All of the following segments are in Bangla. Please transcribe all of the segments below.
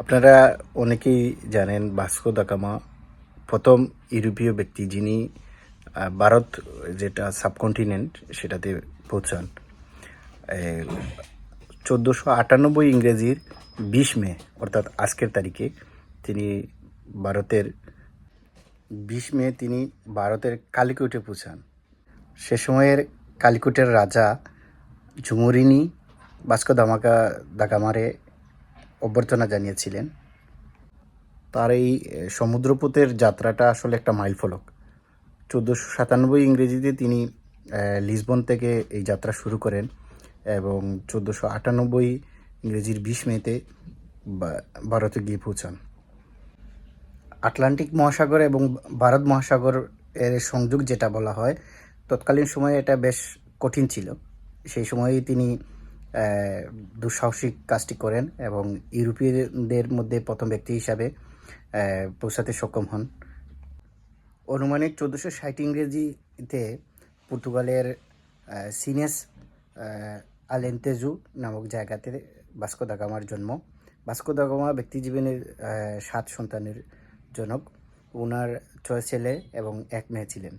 আপনারা অনেকেই জানেন ভাস্কো দাকামা প্রথম ইউরোপীয় ব্যক্তি যিনি ভারত যেটা সাবকন্টিনেন্ট সেটাতে পৌঁছান। চোদ্দোশো আটানব্বই ইংরেজির বিশ মে, অর্থাৎ আজকের তারিখে তিনি ভারতের, বিশ মে তিনি ভারতের কালিকটে পৌঁছান। সে সময়ের কালিকটের রাজা ঝুমুরিনী বাস্কো দামাকা দাগামারে অভ্যর্থনা জানিয়েছিলেন। তার এই সমুদ্রপথের যাত্রাটা আসলে একটা মাইলফলক। চোদ্দোশো সাতানব্বই ইংরেজিতে তিনি লিসবন থেকে এই যাত্রা শুরু করেন এবং চোদ্দোশো আটানব্বই ইংরেজির বিশ মেতে ভারতে গিয়ে পৌঁছান। আটলান্টিক মহাসাগর এবং ভারত মহাসাগর এর সংযোগ যেটা বলা হয়, তৎকালীন সময়ে এটা বেশ কঠিন ছিল। সেই সময়েই তিনি দুঃসাহসিক কাজটি করেন এবং ইউরোপীয়দের মধ্যে প্রথম ব্যক্তি হিসাবে পৌঁছাতে সক্ষম হন। অনুমানিক চোদ্দোশো ষাট ইংরেজিতে পর্তুগালের সিনেস আলেন্তেজু নামক জায়গাতে বাস্কো দা গামার জন্ম। বাস্কো দা গামা ব্যক্তি জীবনের সাত সন্তানের জনক। ওনার ছয় ছেলে এবং এক মেয়ে ছিলেন।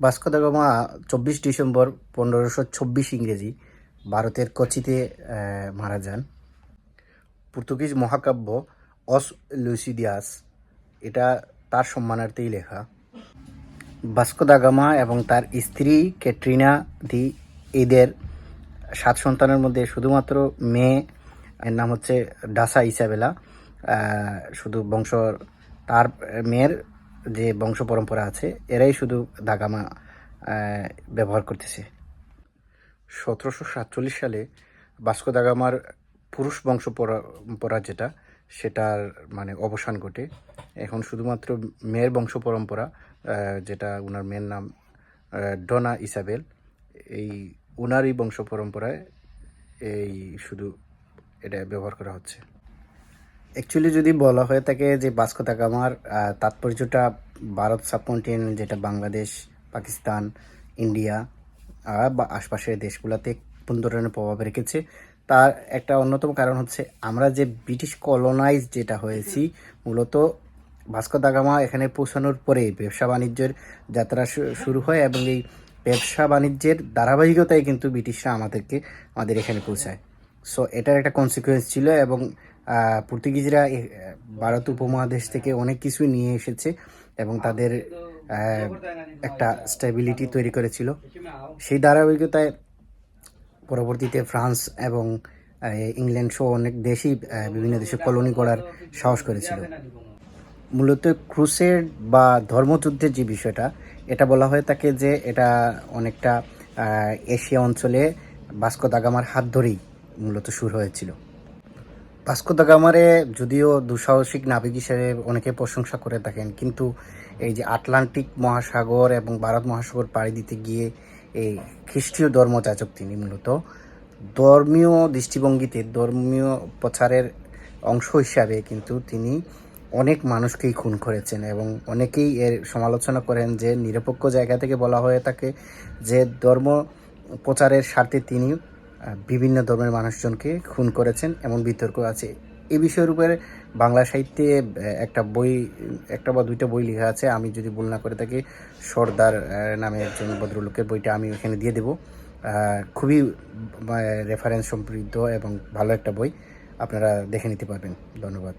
বাস্কো দা গামা চব্বিশ ডিসেম্বর পনেরোশো চব্বিশ ইংরেজি ভারতের কোচিতে মারা যান। পর্তুগিজ মহাকাব্য অস লুসিডিয়াস এটা তার সম্মানার্থেই লেখা। ভাস্কো দা গামা এবং তার স্ত্রী ক্যাটরিনা দি এদের সাত সন্তানের মধ্যে শুধুমাত্র মেয়ে, এর নাম হচ্ছে ডাসা ইসাবেলা। শুধু বংশ, তার মেয়ের যে বংশ পরম্পরা আছে, এরাই শুধু দাগামা ব্যবহার করতেছে। সতেরোশো সাতচল্লিশ সালে বাস্কো দা গামার পুরুষ বংশ পরম্পরা যেটা সেটার মানে অবসান ঘটে। এখন শুধুমাত্র মেয়ের বংশ পরম্পরা যেটা ওনার মেয়ের নাম ডোনা ইসাবেল। এই ওনারই বংশ পরম্পরায় এই শুধু এটা ব্যবহার করা হচ্ছে। অ্যাকচুয়ালি যদি বলা হয়ে থাকে যে বাস্কো দা গামার তাৎপর্যটা ভারত সাবকন্টিনেন্ট যেটা বাংলাদেশ, পাকিস্তান, ইন্ডিয়া বা আশপাশের দেশগুলোতে কোন ধরনের প্রভাব রেখেছে? তার একটা অন্যতম কারণ হচ্ছে আমরা যে ব্রিটিশ কলোনাইজ যেটা হয়েছি, মূলত ভাস্কো দা গামা এখানে পৌঁছানোর পরে ব্যবসা বাণিজ্যের যাত্রা শুরু হয় এবং এই ব্যবসা বাণিজ্যের ধারাবাহিকতায় কিন্তু ব্রিটিশরা আমাদেরকে, আমাদের এখানে পৌঁছায়। সো এটার একটা কনসিকুয়েন্স ছিল এবং পর্তুগিজরা ভারত উপমহাদেশ থেকে অনেক কিছুই নিয়ে এসেছে এবং তাদের একটা স্টেবিলিটি তৈরি করেছিল। সেই ধারাবাহিকতায় পরবর্তীতে ফ্রান্স এবং ইংল্যান্ড সহ অনেক দেশই বিভিন্ন দেশে কলোনি করার সাহস করেছিল। মূলত ক্রুসেড বা ধর্মযুদ্ধের যে বিষয়টা এটা বলা হয়ে থাকে যে এটা অনেকটা এশিয়া অঞ্চলে ভাস্কো দাগামার হাত ধরেই মূলত শুরু হয়েছিল। ভাস্কো দাগামারে যদিও দুঃসাহসিক নাবিক হিসেবে অনেকে প্রশংসা করে থাকেন, কিন্তু এই যে আটলান্টিক মহাসাগর এবং ভারত মহাসাগর পাড়ি দিতে গিয়ে এই খ্রিস্টীয় ধর্মযাজক তিনি মূলত, ধর্মীয় দৃষ্টিভঙ্গিতে, ধর্মীয় প্রচারের অংশ হিসাবে কিন্তু তিনি অনেক মানুষকেই খুন করেছেন এবং অনেকেই এর সমালোচনা করেন যে নিরপেক্ষ জায়গা থেকে বলা হয়ে থাকে যে ধর্ম প্রচারের স্বার্থে তিনি বিভিন্ন ধর্মের মানুষজনকে খুন করেছেন, এমন বিতর্ক আছে। এই বিষয়ের উপরে বাংলা সাহিত্যে একটা বই, একটা বা দুইটা বই লেখা আছে। আমি যদি ভুল না করে থাকি, সর্দার নামে একজন ভদ্রলোকের বইটা আমি ওখানে দিয়ে দেবো। খুবই রেফারেন্স সমৃদ্ধ এবং ভালো একটা বই। আপনারা দেখে নিতে পারবেন। ধন্যবাদ।